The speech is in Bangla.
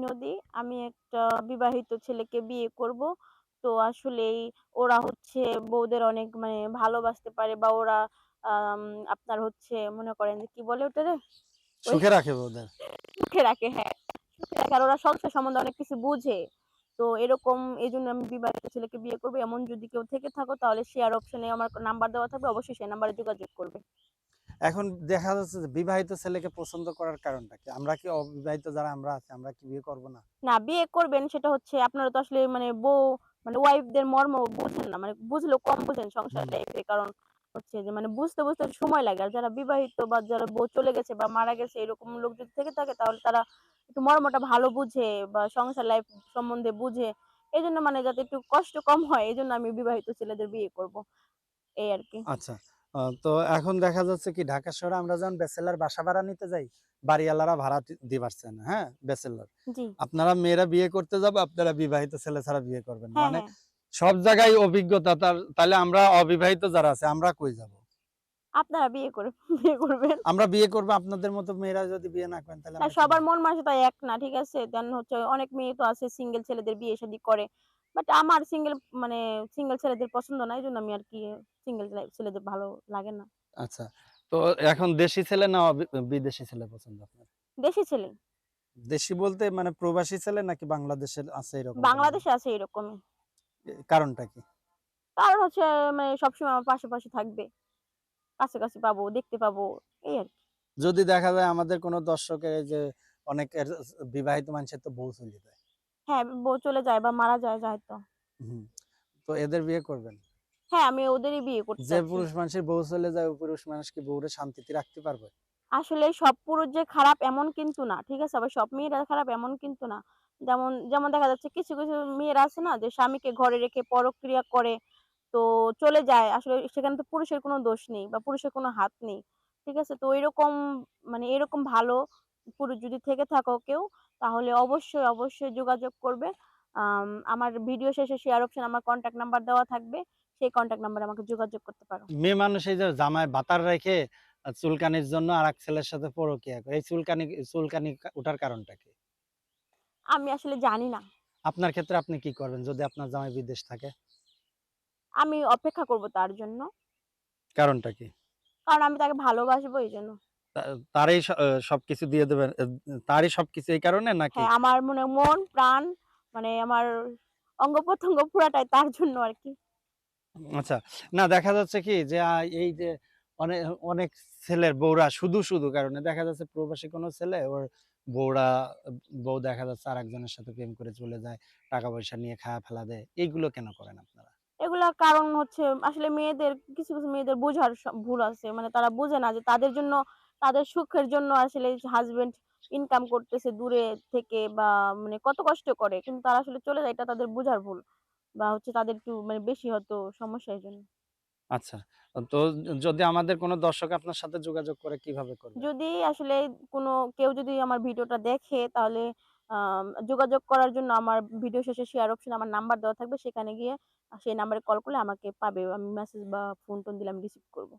নদী। আমি একটা বিবাহিত ছেলেকে বিয়ে করব। তো আসলেই ওরা হচ্ছে বউদের অনেক মানে ভালোবাসতে পারে বা ওরা আপনার হচ্ছে মনে করেন যে কি বলে? ওই সুখে রাখে বউদের। সুখে রাখে হ্যাঁ। ওরা সংসার সম্বন্ধে অনেক কিছু বুঝে। তো এরকম এজন্য আমি বিবাহিত ছেলেকে বিয়ে করব। এমন যদি কেউ থেকে থাকো তাহলে শেয়ার অপশন আমার নাম্বার দেওয়া থাকবে। অবশ্যই সেই নাম্বারে যোগাযোগ করবে। এখন দেখা যাচ্ছে যে বিবাহিত ছেলেকে পছন্দ করার কারণটা কি? আমরা কি অবিবাহিত যারা আমরা আছি আমরা কি বিয়ে করব না? না বিয়ে করবেন সেটা হচ্ছে আপনারা তো আসলে মানে বউ মানে ওয়াইফ দের মর্ম বুঝেন না। মানে বুঝলেও কম বুঝেন সংসার। লাইফে। কারণ হচ্ছে যে মানে বুঝতে, বুঝতে সময় লাগে। আর যারা বিবাহিত বা যারা বউ চলে গেছে বা মারা গেছে এরকম লোক যদি থেকে থাকে তাহলে তারা একটু মর্মটা ভালো বুঝে বা সংসার লাইফ সম্বন্ধে বুঝে। এজন্য মানে যাতে একটু কষ্ট কম হয় এজন্য আমি বিবাহিত ছেলেদের বিয়ে করব। এই আরকি। আচ্ছা। তো এখন দেখা যাচ্ছে কি ঢাকা শহরে আমরা যখন ব্যাচেলর বাসা ভাড়া নিতে যাই, বাড়িওয়ালারা ভাড়া দিবারছে না, হ্যাঁ? ব্যাচেলর। আপনারা মেয়েরা বিয়ে করতে যাবে, আপনারা বিবাহিত ছেলে ছাড়া বিয়ে করবেন হ্যাঁ, মানে হ্যাঁ। সব জায়গায় অভিজ্ঞতা তার তাহলে আমরা অবিবাহিত যারা আছে আমরা কই যাব? আপনারা বিয়ে করে বিয়ে করবেন। আমরা বিয়ে করব আপনাদের মতো মেয়েরা যদি বিয়ে না করেন তাহলে না আমরা কি সবার মন মানসিকতা এক না, ঠিক আছে? দেন হচ্ছে অনেক মেয়ে তো আছে সিঙ্গেল ছেলেদের বিয়ে শাদী করে। বাট আমার সিঙ্গেল মানে সিঙ্গেল ছেলেদের পছন্দ না। এই জন্য আমি আর কি সিঙ্গেল ছেলেদের ভালো লাগে না। আচ্ছা। তো এখন দেশি ছেলে না বিদেশি ছেলে পছন্দ আপনার? দেশি ছেলে। দেশি বলতে মানে প্রবাসী ছেলে নাকি বাংলাদেশের আছে এরকম? বাংলাদেশে আছে এরকমই। কারণটা কি? কারণ হচ্ছে মানে সবসময় আমার পাশে, পাশে থাকবে। কাছাকাছি পাবো, দেখতে পাবো এই আরকি। যদি দেখা যায় আমাদের কোনো দর্শকের যে অনেকের স বিবাহিত মানুষের তো বউ চলে যায়। হ্যাঁ, বউ চলে যায় বা মারা যায়, যায় তো। তো এদের বিয়ে করবেন? হ্যাঁ, আমি ওদেরই বিয়ে করতে যে পুরুষ মানুষের বউ চলে যায়, ওই পুরুষ মানুষ কি বউরে শান্তিতে রাখতে পারবে? আসলে সব পুরুষ যে খারাপ এমন কিন্তু না। ঠিক আছে? আবার সব মেয়েরা খারাপ এমন কিন্তু না। যেমন, যেমন দেখা যাচ্ছে কিছু, কিছু মেয়েরা আছে না যে স্বামীকে ঘরে রেখে পরক্রিয়া করে তো চলে যায়। আসলে সেখানে তো পুরুষের কোনো দোষ নেই বা পুরুষের কোনো হাত নেই। ঠিক আছে? তো এরকম মানে এরকম ভালো পুরুষ যদি থেকে থাকো কেউ তাহলে অবশ্যই, অবশ্যই যোগাযোগ করবে। আম আমার ভিডিও শেষে শেয়ার অপশন আমার কনট্যাক্ট নাম্বার দেওয়া থাকবে। সেই কনট্যাক্ট নাম্বারে আমাকে যোগাযোগ করতে পারো। মেয়ে মানুষ এই যে জামায় বাতার রেখে চুলকানির জন্য আর এক ছেলের সাথে পরকীয়া করে। এই চুলকানি চুলকানি ওঠার কারণটা কি? আমি আসলে জানি না। আপনার ক্ষেত্রে আপনি কি করবেন যদি আপনার জামাই বিদেশ থাকে? আমি অপেক্ষা করব তার জন্য। কারণটা কি? কারণ আমি তাকে ভালোবাসবো এইজন্য। তা তারই সবকিছু দিয়ে দিবেন তারই সবকিছু এই কারণে নাকি? হ্যাঁ, আমার মনে মন, প্রাণ মানে আমার অঙ্গ-প্রত্যঙ্গ পুরাটাই তার জন্য আরকি। আচ্ছা। না দেখা যাচ্ছে কি যে এই যে অনে অনেক ছেলের বউরা শুধু, শুধু কারণে দেখা যাচ্ছে প্রবাসী কোনো ছেলে ওর বউরা বউ দেখা যাচ্ছে আরেকজনের সাথে প্রেম করে চলে যায়। টাকা-পয়সা নিয়ে খাওয়া ফেলা দেয়। এইগুলো কেন করেন আপনারা? এগুলা কারণ হচ্ছে আসলে মেয়েদের কিছু, কিছু মেয়েদের বোঝার ভুল আছে। মানে তারা বুঝে না যে তাদের জন্য তাদের সুখের জন্য আসলে হাসব্যান্ড ইনকাম করতেছে দূরে থেকে বা মানে কত কষ্ট করে। কিন্তু তারা আসলে চলে যায় এটা তাদের বুঝার ভুল। বা হচ্ছে তাদের একটু মানে বেশি হয়তো সমস্যা জন্য আচ্ছা। তো যদি আমাদের কোনো দর্শক আপনার সাথে যোগাযোগ করে কীভাবে করবে? যদি আসলে কোনো কেউ যদি আমার ভিডিওটা দেখে তাহলে যোগাযোগ করার জন্য আমার ভিডিও শেষে শেয়ার অপশন আমার নাম্বার দেওয়া থাকবে। সেখানে গিয়ে সেই নাম্বারে কল করলে আমাকে পাবে। আমি মেসেজ বা ফোন-টোন দিলে আমি রিসিভ করব।